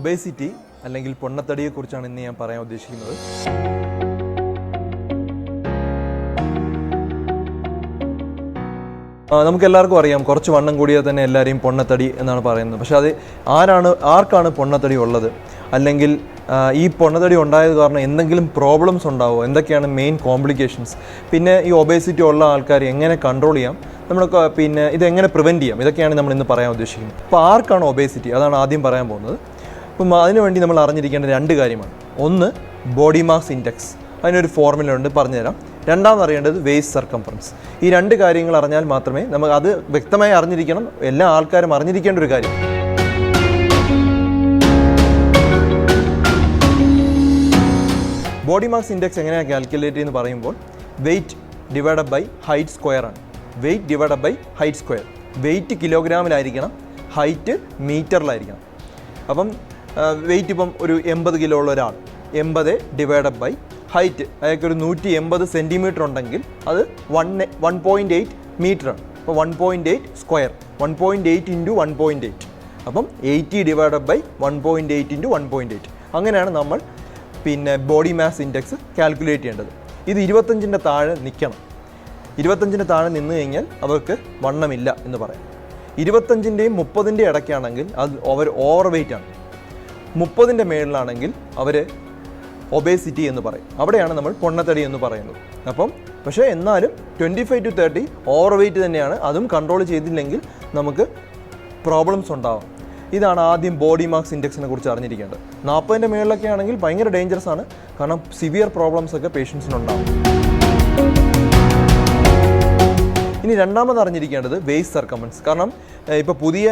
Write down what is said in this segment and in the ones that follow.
Obesity അല്ലെങ്കിൽ പൊണ്ണത്തടിയെക്കുറിച്ചാണ് ഇന്ന് ഞാൻ പറയാൻ ഉദ്ദേശിക്കുന്നത്. നമുക്ക് എല്ലാവർക്കും അറിയാം കുറച്ച് വണ്ണം കൂടിയാൽ തന്നെ എല്ലാവരെയും പൊണ്ണത്തടി എന്നാണ് പറയുന്നത്. പക്ഷെ അത് ആരാണ് ആർക്കാണ് പൊണ്ണത്തടി ഉള്ളത്? അല്ലെങ്കിൽ ഈ പൊണ്ണത്തടി ഉണ്ടായത് കാരണം എന്തെങ്കിലും പ്രോബ്ലംസ് ഉണ്ടാവുമോ എന്തൊക്കെയാണ് മെയിൻ കോംപ്ലിക്കേഷൻസ് പിന്നെ ഈ ഒബേസിറ്റി ഉള്ള ആൾക്കാർ എങ്ങനെ കൺട്രോൾ ചെയ്യാം? നമ്മൾ പിന്നെ ഇതെങ്ങനെ പ്രിവെന്റ് ചെയ്യാം? ഇതൊക്കെയാണ് നമ്മൾ ഇന്ന് പറയാൻ ഉദ്ദേശിക്കുന്നത്. അപ്പോൾ ആർക്കാണ് ഒബേസിറ്റി അതാണ് ആദ്യം പറയാൻ പോകുന്നത്. അപ്പം അതിനുവേണ്ടി നമ്മൾ അറിഞ്ഞിരിക്കേണ്ട രണ്ട് കാര്യമാണ്. ഒന്ന് ബോഡി മാസ് ഇൻഡെക്സ് അതിനൊരു ഫോർമുല ഉണ്ട് പറഞ്ഞുതരാം. രണ്ടാമത് അറിയേണ്ടത് വേസ്റ്റ് സർക്കംഫറൻസ് ഈ രണ്ട് കാര്യങ്ങൾ അറിഞ്ഞാൽ മാത്രമേ നമുക്ക് അത് വ്യക്തമായി അറിഞ്ഞിരിക്കണം. എല്ലാ ആൾക്കാരും അറിഞ്ഞിരിക്കേണ്ട ഒരു കാര്യം. ബോഡി മാസ് ഇൻഡെക്സ് എങ്ങനെയാണ് കാൽക്കുലേറ്റ് എന്ന് പറയുമ്പോൾ weight divided by height square ആണ്. Weight divided by height square weight കിലോഗ്രാമിലായിരിക്കണം height മീറ്ററിലായിരിക്കണം അപ്പം വെയിറ്റ് ഇപ്പം ഒരു എൺപത് കിലോ ഉള്ള ഒരാൾ. എൺപത് ഡിവൈഡഡ് ബൈ ഹൈറ്റ് അയാൾക്ക് ഒരു നൂറ്റി എൺപത് സെന്റിമീറ്റർ ഉണ്ടെങ്കിൽ അത് വൺ വൺ പോയിന്റ് എയ്റ്റ് മീറ്ററാണ് അപ്പോൾ one point eight square one point eight into one point eight അപ്പം eighty divided by one point eight into one point eight അങ്ങനെയാണ് നമ്മൾ പിന്നെ ബോഡി മാസ് ഇൻഡെക്സ് കാൽക്കുലേറ്റ് ചെയ്യേണ്ടത്. ഇത് ഇരുപത്തഞ്ചിന്റെ താഴെ നിൽക്കണം ഇരുപത്തഞ്ചിന്റെ താഴെ നിന്ന് കഴിഞ്ഞാൽ അവർക്ക് വണ്ണമില്ല എന്ന് പറയാം. ഇരുപത്തഞ്ചിന്റെയും മുപ്പതിന്റെയും ഇടയ്ക്കാണെങ്കിൽ അത് അവർ ഓവർ വെയിറ്റ് ആണ്. മുപ്പതിന്റെ മേളിലാണെങ്കിൽ അവർ ഒബേസിറ്റി എന്ന് പറയും. അവിടെയാണ് നമ്മൾ പൊണ്ണത്തടി എന്ന് പറയുന്നത്. അപ്പം പക്ഷേ എന്നാലും twenty five to thirty overweight തന്നെയാണ്. അതും കൺട്രോൾ ചെയ്തില്ലെങ്കിൽ നമുക്ക് പ്രോബ്ലംസ് ഉണ്ടാവും. ഇതാണ് ആദ്യം ബോഡി മാർക്സ് ഇൻഡെക്സിനെ കുറിച്ച് അറിഞ്ഞിരിക്കേണ്ടത്. നാൽപ്പതിന്റെ മേളിലൊക്കെ ആണെങ്കിൽ ഭയങ്കര ഡേഞ്ചറസ് ആണ്. കാരണം സിവിയർ പ്രോബ്ലംസ് ഒക്കെ പേഷ്യൻസിനുണ്ടാവും ഇനി രണ്ടാമത് അറിഞ്ഞിരിക്കേണ്ടത് വേസ്റ്റ് സർക്കമൻസ് കാരണം ഇപ്പോൾ പുതിയ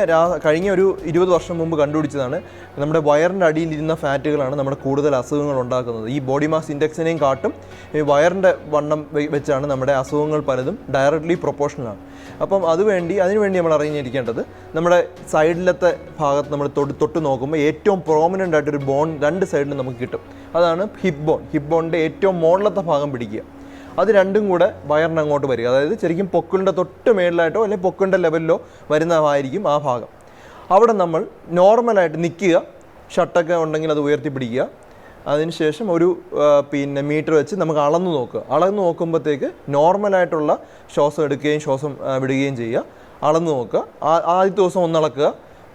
കഴിഞ്ഞ ഒരു ഇരുപത് വർഷം മുമ്പ് കണ്ടുപിടിച്ചതാണ് നമ്മുടെ വയറിന്റെ അടിയിലിരുന്ന ഫാറ്റുകളാണ് നമ്മുടെ കൂടുതൽ അസുഖങ്ങൾ ഉണ്ടാക്കുന്നത്. ഈ ബോഡി മാസ് ഇൻഡെക്സിനെയും കാട്ടും. ഈ വയറിന്റെ വണ്ണം വെച്ചാണ് നമ്മുടെ അസുഖങ്ങൾ പലതും ഡയറക്റ്റ്ലി പ്രൊപ്പോഷണലാണ് അപ്പം അതുവേണ്ടി അതിനുവേണ്ടി നമ്മൾ അറിഞ്ഞിരിക്കേണ്ടത് നമ്മുടെ സൈഡിലത്തെ ഭാഗത്ത് നമ്മൾ തൊട്ട് തൊട്ട് നോക്കുമ്പോൾ ഏറ്റവും പ്രോമിനന്റ് ആയിട്ടൊരു ബോൺ രണ്ട് സൈഡിലും നമുക്ക് കിട്ടും. അതാണ് ഹിപ്പ് ബോൺ ഹിപ്പ് ബോണിന്റെ ഏറ്റവും മുകളിലത്തെ ഭാഗം പിടിക്കുക. അത് രണ്ടും കൂടെ വയറിന് അങ്ങോട്ട് വരിക. അതായത് ശരിക്കും പൊക്കിളിന്റെ തൊട്ട് മേളിലായിട്ടോ അല്ലെങ്കിൽ പൊക്കിളിന്റെ ലെവലിലോ വരുന്നതായിരിക്കും ആ ഭാഗം. അവിടെ നമ്മൾ നോർമലായിട്ട് നിൽക്കുക. ഷട്ടൊക്കെ ഉണ്ടെങ്കിൽ അത് ഉയർത്തി പിടിക്കുക അതിനുശേഷം ഒരു പിന്നെ മീറ്റർ വെച്ച് നമുക്ക് അളന്ന് നോക്കുക. അളന്ന് നോക്കുമ്പോഴത്തേക്ക് നോർമലായിട്ടുള്ള ശ്വാസം എടുക്കുകയും ശ്വാസം വിടുകയും ചെയ്യുക. അളന്ന് നോക്കുക. ആദ്യത്തെ ദിവസം ഒന്നളക്കുക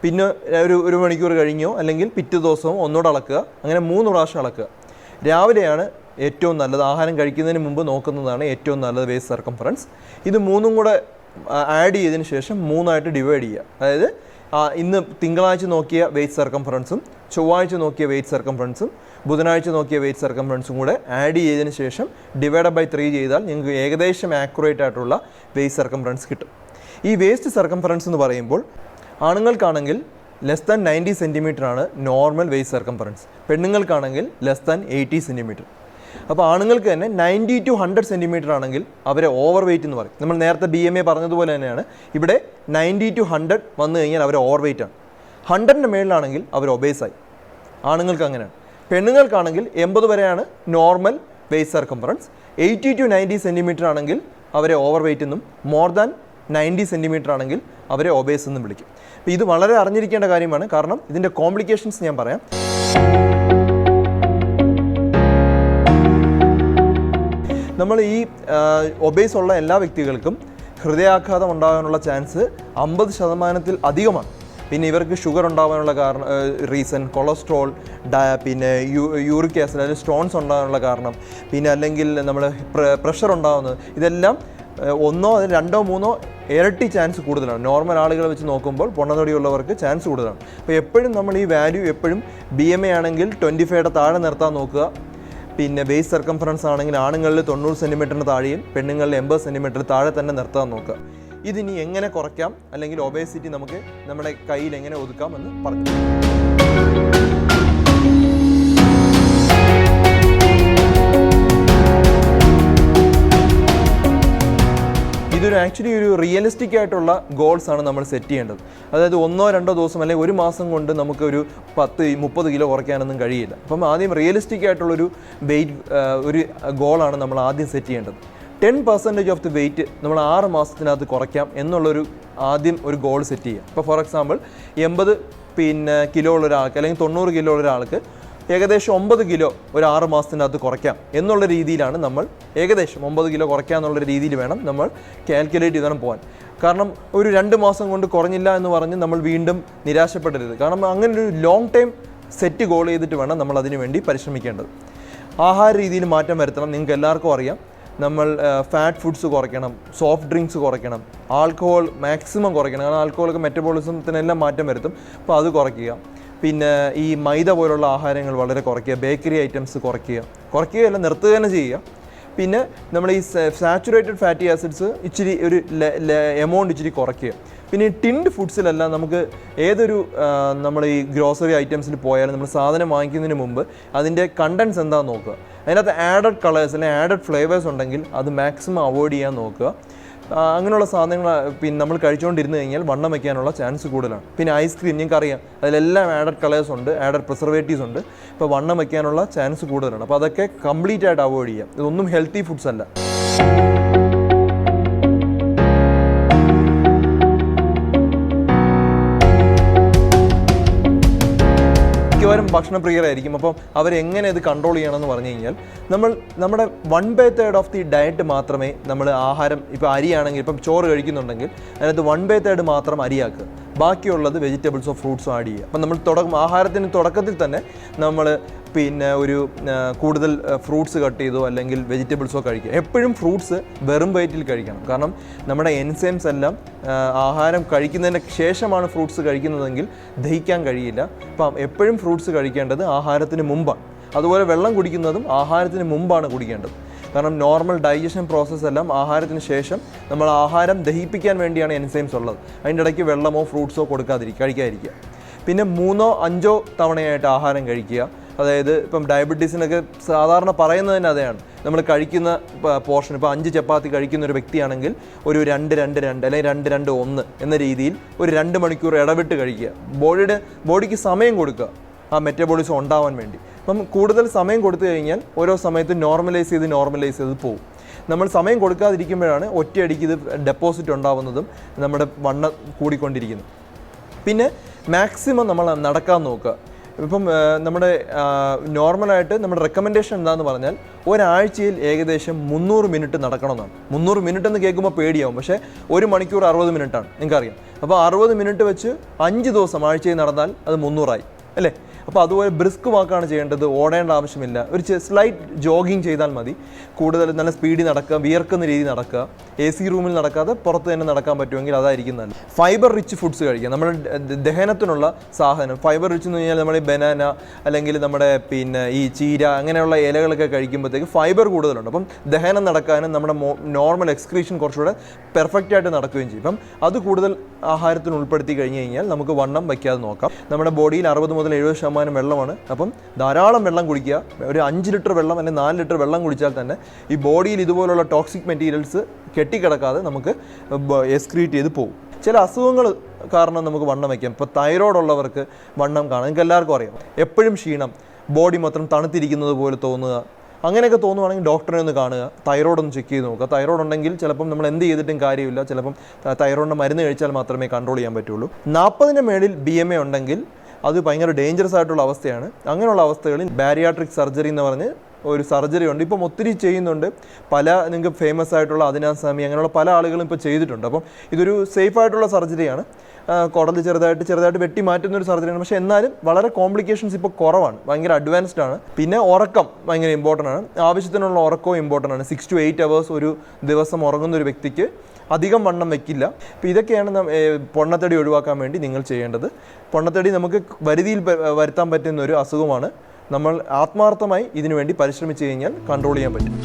പിന്നെ ഒരു ഒരു മണിക്കൂർ കഴിഞ്ഞോ അല്ലെങ്കിൽ പിറ്റേ ദിവസവും ഒന്നുകൂടെ അളക്കുക. അങ്ങനെ മൂന്ന് പ്രാവശ്യം അളക്കുക. രാവിലെയാണ് ഏറ്റവും നല്ലത് ആഹാരം കഴിക്കുന്നതിന് മുമ്പ് നോക്കുന്നതാണ് ഏറ്റവും നല്ലത് വേസ്റ്റ് സർക്കംഫറൻസ്. ഇത് മൂന്നും കൂടെ ആഡ് ചെയ്തതിന് ശേഷം മൂന്നായിട്ട് ഡിവൈഡ് ചെയ്യുക. അതായത് ഇന്ന് തിങ്കളാഴ്ച നോക്കിയ വെയിറ്റ് സർക്കംഫറൻസും ചൊവ്വാഴ്ച നോക്കിയ വെയിറ്റ് സർക്കംഫറൻസും ബുധനാഴ്ച നോക്കിയ വെയിറ്റ് സർക്കംഫറൻസും കൂടെ ആഡ് ചെയ്തതിന് ശേഷം ഡിവൈഡ് ബൈ ത്രീ ചെയ്താൽ നിങ്ങൾക്ക് ഏകദേശം ആക്യുറേറ്റ് ആയിട്ടുള്ള വെയിറ്റ് സർക്കംഫറൻസ് കിട്ടും. ഈ വേസ്റ്റ് സർക്കംഫറൻസ് എന്ന് പറയുമ്പോൾ ആണുങ്ങൾക്കാണെങ്കിൽ ലെസ് ദാൻ നയന്റി സെന്റിമീറ്റർ ആണ് നോർമൽ വെയിറ്റ് സർക്കംഫറൻസ്. പെണ്ണുങ്ങൾക്കാണെങ്കിൽ ലെസ് ദാൻ എയ്റ്റി സെന്റിമീറ്റർ അപ്പോൾ ആണുങ്ങൾക്ക് തന്നെ നയന്റി ടു ഹൺഡ്രഡ് സെന്റിമീറ്റർ ആണെങ്കിൽ അവരെ ഓവർ വെയിറ്റ് എന്ന് പറയും. നമ്മൾ നേരത്തെ ബി എം എ പറഞ്ഞതുപോലെ തന്നെയാണ്. ഇവിടെ നയന്റി ടു ഹൺഡ്രഡ് വന്നു കഴിഞ്ഞാൽ അവർ ഓവർ വെയിറ്റ് ആണ്. ഹൺഡ്രഡിന്റെ മേളിലാണെങ്കിൽ അവർ ഒബേസായി ആണുങ്ങൾക്ക് അങ്ങനെയാണ്. പെണ്ണുങ്ങൾക്കാണെങ്കിൽ എൺപത് വരെയാണ് normal waist circumference eighty to ninety centimetre ആണെങ്കിൽ അവരെ ഓവർ വെയിറ്റ് എന്നും മോർ ദാൻ നയന്റി സെന്റിമീറ്റർ ആണെങ്കിൽ അവരെ ഒബേസ് എന്നും വിളിക്കും. ഇത് വളരെ അറിഞ്ഞിരിക്കേണ്ട കാര്യമാണ്. കാരണം ഇതിന്റെ കോംപ്ലിക്കേഷൻസ് ഞാൻ പറയാം. നമ്മൾ ഈ ഒബേസ് ഉള്ള എല്ലാ വ്യക്തികൾക്കും ഹൃദയാഘാതം ഉണ്ടാകാനുള്ള ചാൻസ് അമ്പത് ശതമാനത്തിൽ അധികമാണ്. പിന്നെ ഇവർക്ക് ഷുഗർ ഉണ്ടാകാനുള്ള കാരണം റീസൺ കൊളസ്ട്രോൾ ഡയ പിന്നെ യൂ യൂറിക് ആസിഡ് അല്ലെങ്കിൽ സ്റ്റോൺസ് ഉണ്ടാകാനുള്ള കാരണം പിന്നെ അല്ലെങ്കിൽ നമ്മൾ പ്രഷർ ഉണ്ടാകുന്നത് ഇതെല്ലാം ഒന്നോ രണ്ടോ മൂന്നോ ഇരട്ടി ചാൻസ് കൂടുതലാണ്. നോർമൽ ആളുകളെ വെച്ച് നോക്കുമ്പോൾ പൊണ്ണതൊടിയുള്ളവർക്ക് ചാൻസ് കൂടുതലാണ്. അപ്പോൾ എപ്പോഴും നമ്മൾ ഈ വാല്യൂ എപ്പോഴും ബി എം എ ആണെങ്കിൽ ട്വന്റി ഫൈവയുടെ താഴെ നിർത്താൻ നോക്കുക. പിന്നെ ബേസ് സർക്കംഫറൻസ് ആണെങ്കിൽ ആണുങ്ങളിൽ തൊണ്ണൂറ് സെന്റിമീറ്ററിന് താഴെയും പെണ്ണുങ്ങളിൽ എൺപത് സെന്റിമീറ്റർ താഴെ തന്നെ നിർത്താൻ നോക്കുക. ഇതിനി എങ്ങനെ കുറയ്ക്കാം? അല്ലെങ്കിൽ ഒബേസിറ്റി നമുക്ക് നമ്മുടെ കയ്യിൽ എങ്ങനെ ഒതുക്കാം എന്ന് പറഞ്ഞു ഇതൊരു ആക്ച്വലി ഒരു റിയലിസ്റ്റിക് ആയിട്ടുള്ള ഗോൾസ് ആണ് നമ്മൾ സെറ്റ് ചെയ്യേണ്ടത്. അതായത് ഒന്നോ രണ്ടോ ദിവസം അല്ലെങ്കിൽ ഒരു മാസം കൊണ്ട് നമുക്ക് ഒരു പത്ത് മുപ്പത് കിലോ കുറയ്ക്കാനൊന്നും കഴിയില്ല. അപ്പം ആദ്യം റിയലിസ്റ്റിക് ആയിട്ടുള്ളൊരു വെയിറ്റ് ഒരു ഗോളാണ് നമ്മൾ ആദ്യം സെറ്റ് ചെയ്യേണ്ടത്. Ten percentage of the weight നമ്മൾ ആറ് മാസത്തിനകത്ത് കുറയ്ക്കാം എന്നുള്ളൊരു ആദ്യം ഒരു ഗോൾ സെറ്റ് ചെയ്യുക. ഇപ്പോൾ ഫോർ എക്സാമ്പിൾ എൺപത് പിന്നെ കിലോ ഉള്ള ഒരാൾക്ക് അല്ലെങ്കിൽ തൊണ്ണൂറ് കിലോ ഉള്ള ഒരാൾക്ക് ഏകദേശം ഒമ്പത് കിലോ ഒരു ആറ് മാസത്തിനകത്ത് കുറയ്ക്കാം എന്നുള്ള രീതിയിലാണ് നമ്മൾ ഏകദേശം ഒമ്പത് കിലോ കുറയ്ക്കാം എന്നുള്ള രീതിയിൽ വേണം നമ്മൾ കാൽക്കുലേറ്റ് ചെയ്താണ് പോകാൻ. കാരണം ഒരു രണ്ട് മാസം കൊണ്ട് കുറഞ്ഞില്ല എന്ന് പറഞ്ഞ് നമ്മൾ വീണ്ടും നിരാശപ്പെടരുത്. കാരണം അങ്ങനെ ഒരു ലോങ് ടൈം സെറ്റ് ഗോൾ ചെയ്തിട്ട് വേണം നമ്മൾ അതിനു വേണ്ടി പരിശ്രമിക്കേണ്ടത്. ആഹാര രീതിയിൽ മാറ്റം വരുത്തണം. നിങ്ങൾക്ക് എല്ലാവർക്കും അറിയാം. നമ്മൾ ഫാറ്റ് ഫുഡ്സ് കുറയ്ക്കണം സോഫ്റ്റ് ഡ്രിങ്ക്സ് കുറയ്ക്കണം ആൽക്കഹോൾ മാക്സിമം കുറയ്ക്കണം. കാരണം ആൽക്കഹോളൊക്കെ മെറ്റബോളിസത്തിനെല്ലാം മാറ്റം വരുത്തും. അപ്പോൾ അത് കുറയ്ക്കുക. പിന്നെ ഈ മൈദ പോലുള്ള ആഹാരങ്ങൾ വളരെ കുറയ്ക്കുക ബേക്കറി ഐറ്റംസ് കുറയ്ക്കുക. കുറയ്ക്കുകയല്ല നിർത്തുക തന്നെ ചെയ്യുക. പിന്നെ നമ്മൾ ഈ സാച്ചുറേറ്റഡ് ഫാറ്റി ആസിഡ്സ് ഇച്ചിരി ഒരു എമൗണ്ട് ഇച്ചിരി കുറയ്ക്കുക. പിന്നെ ഈ ടിൻഡ് ഫുഡ്സിലെല്ലാം നമുക്ക് ഏതൊരു നമ്മൾ ഈ ഗ്രോസറി ഐറ്റംസിൽ പോയാലും നമ്മൾ സാധനം വാങ്ങിക്കുന്നതിന് മുമ്പ് അതിന്റെ കണ്ടൻസ് എന്താണെന്ന് നോക്കുക. അതിനകത്ത് ആഡഡ് കളേഴ്സ് അല്ലെങ്കിൽ ആഡഡ് ഫ്ലേവേഴ്സ് ഉണ്ടെങ്കിൽ അത് മാക്സിമം അവോയ്ഡ് ചെയ്യാൻ നോക്കുക. അങ്ങനെയുള്ള സാധനങ്ങൾ പിന്നെ നമ്മൾ കഴിച്ചുകൊണ്ടിരുന്നു കഴിഞ്ഞാൽ വണ്ണം വയ്ക്കാനുള്ള ചാൻസ് കൂടുതലാണ്. പിന്നെ ഐസ്ക്രീം ഞങ്ങൾക്ക് അറിയാം അതിലെല്ലാം ആഡഡ് കളേഴ്സ് ഉണ്ട് ആഡഡ് പ്രിസർവേറ്റീവ്സ് ഉണ്ട്. ഇപ്പോൾ വണ്ണം വയ്ക്കാനുള്ള ചാൻസ് കൂടുതലാണ്. അപ്പോൾ അതൊക്കെ കംപ്ലീറ്റ് ആയിട്ട് അവോയ്ഡ് ചെയ്യാം. ഇതൊന്നും ഹെൽത്തി ഫുഡ്സ് അല്ല. മിക്കവാറും ഭക്ഷണപ്രിയരായിരിക്കും. അപ്പം അവരെങ്ങനെ ഇത് കൺട്രോൾ ചെയ്യണമെന്ന് പറഞ്ഞു കഴിഞ്ഞാൽ നമ്മൾ നമ്മുടെ one by third of the diet മാത്രമേ നമ്മൾ ആഹാരം ഇപ്പോൾ അരിയാണെങ്കിൽ ഇപ്പം ചോറ് കഴിക്കുന്നുണ്ടെങ്കിൽ അതിനകത്ത് വൺ ബൈ തേർഡ് മാത്രം അരിയാക്കുക. ബാക്കിയുള്ളത് വെജിറ്റബിൾസോ ഫ്രൂട്ട്സോ ആഡ് ചെയ്യുക. അപ്പം നമ്മൾ തുടക്കം ആഹാരത്തിന് തുടക്കത്തിൽ തന്നെ നമ്മൾ പിന്നെ ഒരു കൂടുതൽ ഫ്രൂട്ട്സ് കട്ട് ചെയ്തോ അല്ലെങ്കിൽ വെജിറ്റബിൾസോ കഴിക്കുക. എപ്പോഴും ഫ്രൂട്ട്സ് വെറും വയറ്റിൽ കഴിക്കണം. കാരണം നമ്മുടെ എൻസൈംസ് എല്ലാം ആഹാരം കഴിക്കുന്നതിന് ശേഷമാണ് ഫ്രൂട്ട്സ് കഴിക്കുന്നതെങ്കിൽ ദഹിക്കാൻ കഴിയില്ല. അപ്പം എപ്പോഴും ഫ്രൂട്ട്സ് കഴിക്കേണ്ടത് ആഹാരത്തിന് മുമ്പാണ്. അതുപോലെ വെള്ളം കുടിക്കുന്നതും ആഹാരത്തിന് മുമ്പാണ് കുടിക്കേണ്ടത്. കാരണം നോർമൽ ഡൈജഷൻ പ്രോസസ്സ് എല്ലാം ആഹാരത്തിന് ശേഷം നമ്മൾ ആഹാരം ദഹിപ്പിക്കാൻ വേണ്ടിയാണ് എൻസൈംസ് ഉള്ളത്. അതിന്റെ ഇടയ്ക്ക് വെള്ളമോ ഫ്രൂട്ട്സോ കൊടുക്കാതിരിക്കുക കഴിക്കാതിരിക്കുക. പിന്നെ മൂന്നോ അഞ്ചോ തവണയായിട്ട് ആഹാരം കഴിക്കുക. അതായത് ഇപ്പം ഡയബറ്റീസിനൊക്കെ സാധാരണ പറയുന്നത് തന്നെ അതെയാണ്. നമ്മൾ കഴിക്കുന്ന പോർഷൻ ഇപ്പോൾ അഞ്ച് ചപ്പാത്തി കഴിക്കുന്ന ഒരു വ്യക്തിയാണെങ്കിൽ ഒരു രണ്ട് രണ്ട് രണ്ട് അല്ലെങ്കിൽ രണ്ട് രണ്ട് ഒന്ന് എന്ന രീതിയിൽ ഒരു രണ്ട് മണിക്കൂർ ഇടവിട്ട് കഴിക്കുക. ബോഡിയുടെ ബോഡിക്ക് സമയം കൊടുക്കുക. ആ മെറ്റബോളിസം ഉണ്ടാവാൻ വേണ്ടി. അപ്പം കൂടുതൽ സമയം കൊടുത്തു കഴിഞ്ഞാൽ ഓരോ സമയത്തും നോർമലൈസ് ചെയ്ത് നോർമലൈസ് ചെയ്ത് പോകും നമ്മൾ സമയം കൊടുക്കാതിരിക്കുമ്പോഴാണ് ഒറ്റയടിക്ക് ഇത് ഡെപ്പോസിറ്റ് ഉണ്ടാവുന്നതും നമ്മുടെ വണ്ണം കൂടിക്കൊണ്ടിരിക്കുന്നത്. പിന്നെ മാക്സിമം നമ്മൾ നടക്കാൻ നോക്കുക. ഇപ്പം നമ്മുടെ നോർമലായിട്ട് നമ്മുടെ റെക്കമെൻഡേഷൻ എന്താണെന്ന് പറഞ്ഞാൽ ഒരാഴ്ചയിൽ ഏകദേശം മുന്നൂറ് മിനിറ്റ് നടക്കണമെന്നാണ്. മുന്നൂറ് മിനിറ്റ് എന്ന് കേൾക്കുമ്പോൾ പേടിയാവും. പക്ഷേ ഒരു മണിക്കൂർ അറുപത് മിനിറ്റാണ്. നിങ്ങൾക്കറിയാം. അപ്പോൾ അറുപത് മിനിറ്റ് വെച്ച് അഞ്ച് ദിവസം ആഴ്ചയിൽ നടന്നാൽ അത് മുന്നൂറായി. അല്ലേ? അപ്പോൾ അതുപോലെ ബ്രിസ്ക് വാക്കാണ് ചെയ്യേണ്ടത് ഓടേണ്ട ആവശ്യമില്ല. ഒരു സ്ലൈറ്റ് ജോഗിങ് ചെയ്താൽ മതി. കൂടുതൽ നല്ല സ്പീഡിൽ നടക്കുക വിയർക്കുന്ന രീതി നടക്കുക. എ സി റൂമിൽ നടക്കാതെ പുറത്ത് തന്നെ നടക്കാൻ പറ്റുമെങ്കിൽ അതായിരിക്കും നല്ലത്. ഫൈബർ റിച്ച് ഫുഡ്സ് കഴിക്കുക. നമ്മുടെ ദഹനത്തിനുള്ള സാധനം ഫൈബർ റിച്ച് എന്ന് കഴിഞ്ഞാൽ നമ്മൾ ഈ ബനാന അല്ലെങ്കിൽ നമ്മുടെ പിന്നെ ഈ ചീര അങ്ങനെയുള്ള ഇലകളൊക്കെ കഴിക്കുമ്പോഴത്തേക്ക് ഫൈബർ കൂടുതലുണ്ട്. അപ്പം ദഹനം നടക്കാനും നമ്മുടെ നോർമൽ എക്സ്ക്രീഷൻ കുറച്ചുകൂടെ പെർഫെക്റ്റ് ആയിട്ട് നടക്കുകയും ചെയ്യും. അപ്പം അത് കൂടുതൽ ആഹാരത്തിന് ഉൾപ്പെടുത്തി കഴിഞ്ഞ് കഴിഞ്ഞാൽ നമുക്ക് വണ്ണം വയ്ക്കാതെ നോക്കാം. നമ്മുടെ ബോഡിയിൽ അറുപത് മുതൽ എഴുപത് ശതമാനം വെള്ളമാണ്. അപ്പം ധാരാളം വെള്ളം കുടിക്കുക. ഒരു അഞ്ച് ലിറ്റർ വെള്ളം അല്ലെങ്കിൽ നാല് ലിറ്റർ വെള്ളം കുടിച്ചാൽ തന്നെ ഈ ബോഡിയിൽ ഇതുപോലുള്ള ടോക്സിക് മെറ്റീരിയൽസ് കെട്ടിക്കിടക്കാതെ നമുക്ക് എക്സ്ക്രീറ്റ് ചെയ്ത് പോകും. ചില അസുഖങ്ങൾ കാരണം നമുക്ക് വണ്ണം വയ്ക്കാം. ഇപ്പോൾ തൈറോയ്ഡ് ഉള്ളവർക്ക് വണ്ണം കാണാം. നിങ്ങൾക്ക് എല്ലാവർക്കും അറിയാം. എപ്പോഴും ക്ഷീണം ബോഡി മൊത്തം തണുത്തിരിക്കുന്നത് പോലെ തോന്നുക. അങ്ങനെയൊക്കെ തോന്നുവാണെങ്കിൽ ഡോക്ടറെ ഒന്ന് കാണുക. തൈറോയ്ഡ് ഒന്ന് ചെക്ക് ചെയ്ത് നോക്കുക. തൈറോയ്ഡ് ഉണ്ടെങ്കിൽ ചിലപ്പം നമ്മൾ എന്ത് ചെയ്തിട്ടും കാര്യമില്ല. ചിലപ്പം തൈറോയിഡിന്റെ മരുന്ന് കഴിച്ചാൽ മാത്രമേ കൺട്രോൾ ചെയ്യാൻ പറ്റുള്ളൂ. നാൽപ്പതിന് മേളിൽ ബി എം എ ഉണ്ടെങ്കിൽ അത് ഭയങ്കര ഡേഞ്ചറസ് ആയിട്ടുള്ള അവസ്ഥയാണ്. അങ്ങനെയുള്ള അവസ്ഥകളിൽ ബാരിയാട്രിക് സർജറി എന്ന് പറഞ്ഞ് ഒരു സർജറി ഉണ്ട്. ഇപ്പം ഒത്തിരി ചെയ്യുന്നുണ്ട്. പല നിങ്ങൾക്ക് ഫേമസ് ആയിട്ടുള്ള അതിനാ അതിനാസ്വാമി അങ്ങനെയുള്ള പല ആളുകളും ഇപ്പോൾ ചെയ്തിട്ടുണ്ട്. അപ്പം ഇതൊരു സേഫ് ആയിട്ടുള്ള സർജറിയാണ് കുടൽ ചെറുതായിട്ട് ചെറുതായിട്ട് വെട്ടി മാറ്റുന്ന ഒരു സർജറിയാണ് പക്ഷേ എന്നാലും വളരെ കോംപ്ലിക്കേഷൻസ് ഇപ്പോൾ കുറവാണ്. ഭയങ്കര അഡ്വാൻസ്ഡ് ആണ്. പിന്നെ ഉറക്കം ഭയങ്കര ഇമ്പോർട്ടന്റ് ആണ്. ആവശ്യത്തിനുള്ള ഉറക്കവും ഇമ്പോർട്ടന്റ് ആണ്. സിക്സ് ടു എയ്റ്റ് അവേഴ്സ് ഒരു ദിവസം ഉറങ്ങുന്ന ഒരു വ്യക്തിക്ക് അധികം വണ്ണം വെക്കില്ല. അപ്പോൾ ഇതൊക്കെയാണ് പൊണ്ണത്തടി ഒഴിവാക്കാൻ വേണ്ടി നിങ്ങൾ ചെയ്യേണ്ടത്. പൊണ്ണത്തടി നമുക്ക് വരുതിയിൽ വരുത്താൻ പറ്റുന്ന ഒരു അസുഖമാണ്. നമ്മൾ ആത്മാർത്ഥമായി ഇതിനുവേണ്ടി പരിശ്രമിച്ചു കഴിഞ്ഞാൽ കൺട്രോൾ ചെയ്യാൻ പറ്റും.